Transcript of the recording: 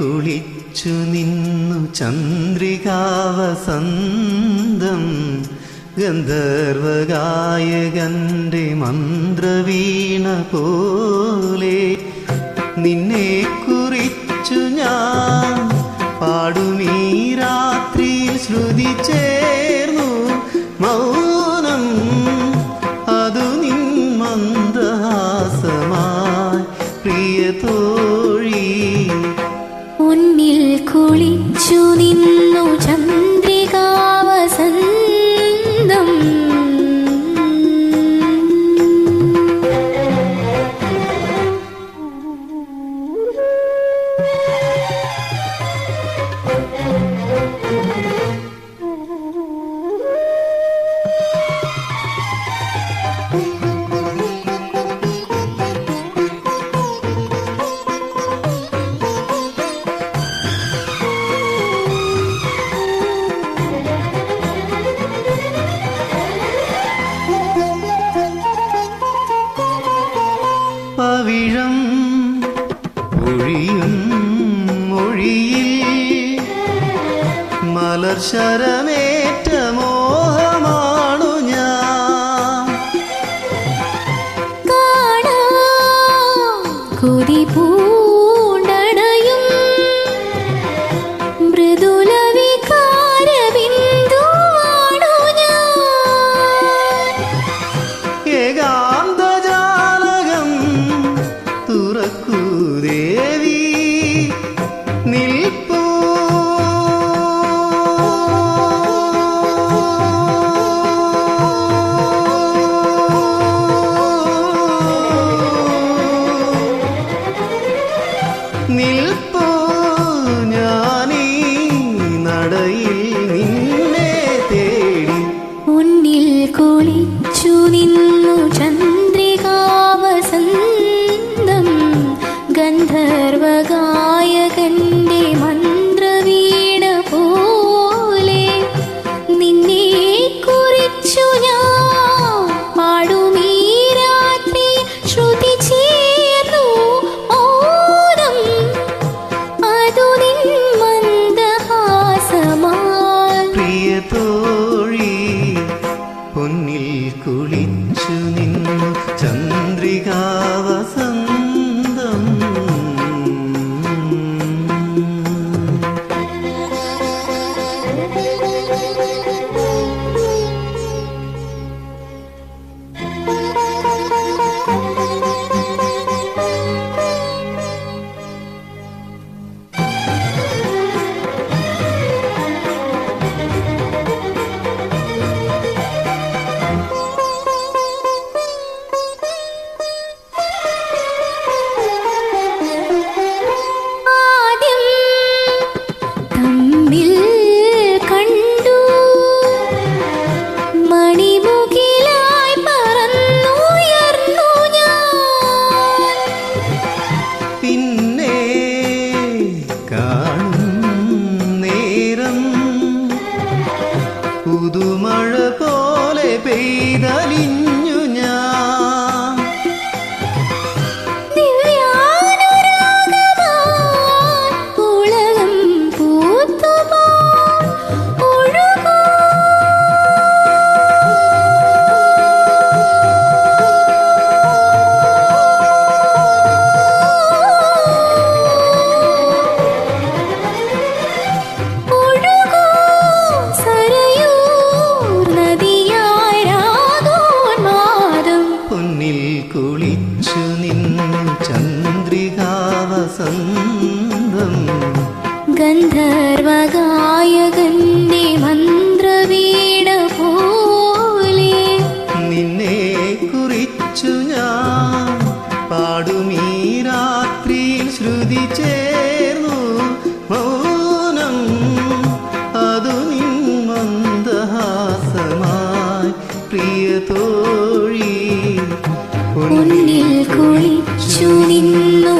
കുളിച്ചു നിന്നു ചന്ദ്രികാവസന്തം. ഗന്ധർവഗായകന്റെ മന്ത്രവീണ പോലെ നിന്നെ കുറിച്ചു ഞാൻ പാടുമീ രാത്രിയിൽ ശ്രുതി കുളിച്ചു നിന്നു ഒഴിയും മൊഴിയിൽ മലർ ശരമേറ്റ മോഹമാണു ഞാൻ. കാണാ. நில் പ്രിയ തോഴി പൊന്നിൽ കുളിച്ചു നിന്നു 哪里？കുളിച്ചു നിന്നു ചന്ദ്രികാവസന്തം. ഗന്ധർവഗായകന്റെ മന്ത്രവീണ പോലെ നിന്നെ കുറിച്ചു ഞാൻ പാടുമീ രാത്രിയിൽ ശ്രുതി ചേർന്നു മൗനം. അതു നിൻ മന്ദഹാസമായി പ്രിയ തോഴി ഉന്നിൽ കുളിച്ചു നിന്നു.